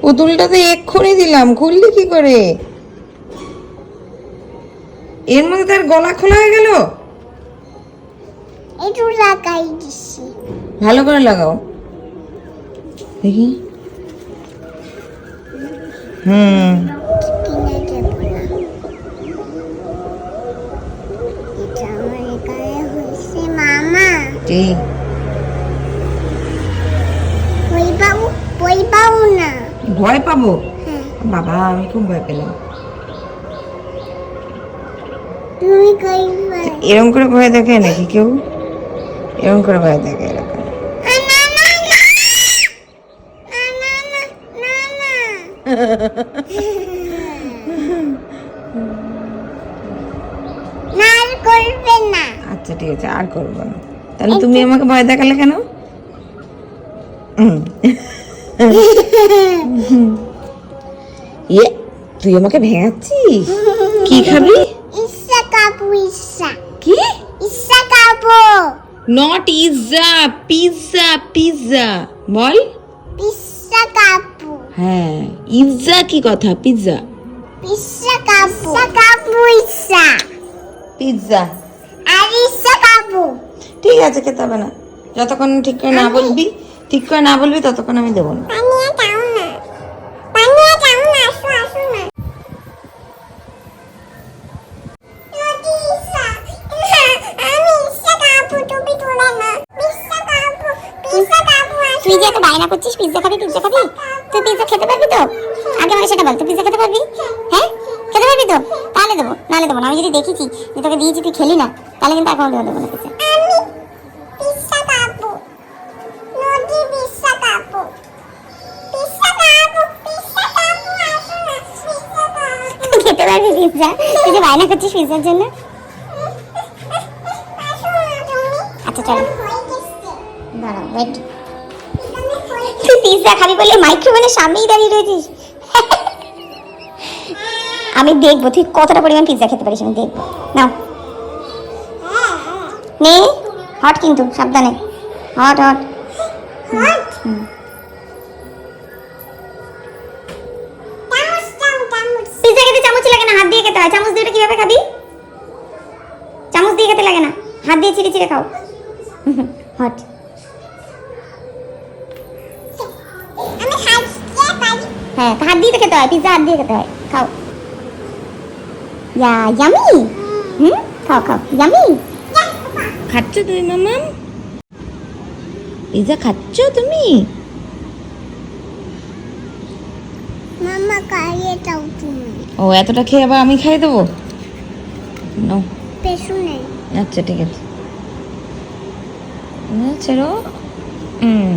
পুতুলটা তো এক্ষুনি দিলাম খুললি কি করে? এর মধ্যে তার গলা খোলা হয়ে গেল? একটু লাগাই দিছি। ভালো করে লাগাও। দেখি। হুম। মামা। ঠিক ভয় পাবো? বাবা আমি খুব ভয় পেলাম। আচ্ছা, এরম করে ভয় দেখে নাকি কেউ? এরকম করে ভয় দেখে আচ্ছা ঠিক আছে আর করব না। তাহলে তুমি আমাকে ভয় দেখালে কেন? ইয়ে তুই আমাকে ভেঙাচ্ছিস? কি খাবি? ইচ্ছা কাপু ইচ্ছা কি? ইচ্ছা কাপু নট ইজা পিৎজা পিৎজা বল। পিচ্ছা কাপু হ্যাঁ ইজা কি কথা? পিৎজা পিচ্ছা কাপু কাপু ইচ্ছা পিৎজা আর ইচ্ছা কাপু ঠিক আছে খেতে হবে না। যতক্ষণ ঠিক করে না বলবি। ঠিক করে না বলবি ততক্ষণ আমি দেবো না। তুই যে এত বায়না করছিস পিৎজা খাবি পিৎজা খাবি? তুই পিৎজা খেতে পারবি তো? আগে আমাকে সেটা বল তুই পিৎজা খেতে পারবি? হ্যাঁ? খেতে পারবি তো? তাহলে দেবো নাহলে দেবো না। আমি যদি দেখেছি যে তোকে দিয়েছি তুই খেলি না তাহলে কিন্তু এখন দেবো দেবো না পিৎজা পারবি তুই যে বায়না করছিস পিৎজার জন্য? আচ্ছা চলো। তুই পিৎজা খাবি বলে মাইক্রোওভেনের সামনেই দাঁড়িয়ে রয়েছিস। আমি দেখব, তুই কতটা পরিমাণ পিৎজা খেতে পারিস আমি দেখব। নাও। নে। হট কিন্তু, সাবধানে। হট হট হুম। খেতে হয় চামচ দিয়ে ওটা কীভাবে খাবি? চামচ দিয়ে খেতে লাগে না। হাত দিয়ে চিড়ে চিড়ে খাও। হট। হ্যাঁ হাত দিয়ে তো খেতে হয় পিৎজা হাত দিয়ে খেতে হয়। খাও। ইয়া ইয়ামি হুম? খাও খাও। ইয়ামি খাচ্ছ তুমি মামাম পিজা খাচ্ছ তুমি মামা খাইয়ে দাও তুমি। ও এতটা খেয়ে আবার আমি খাইয়ে দেবো? নাও পেছনে আচ্ছা ঠিক আছে। ছেড়ো। হুম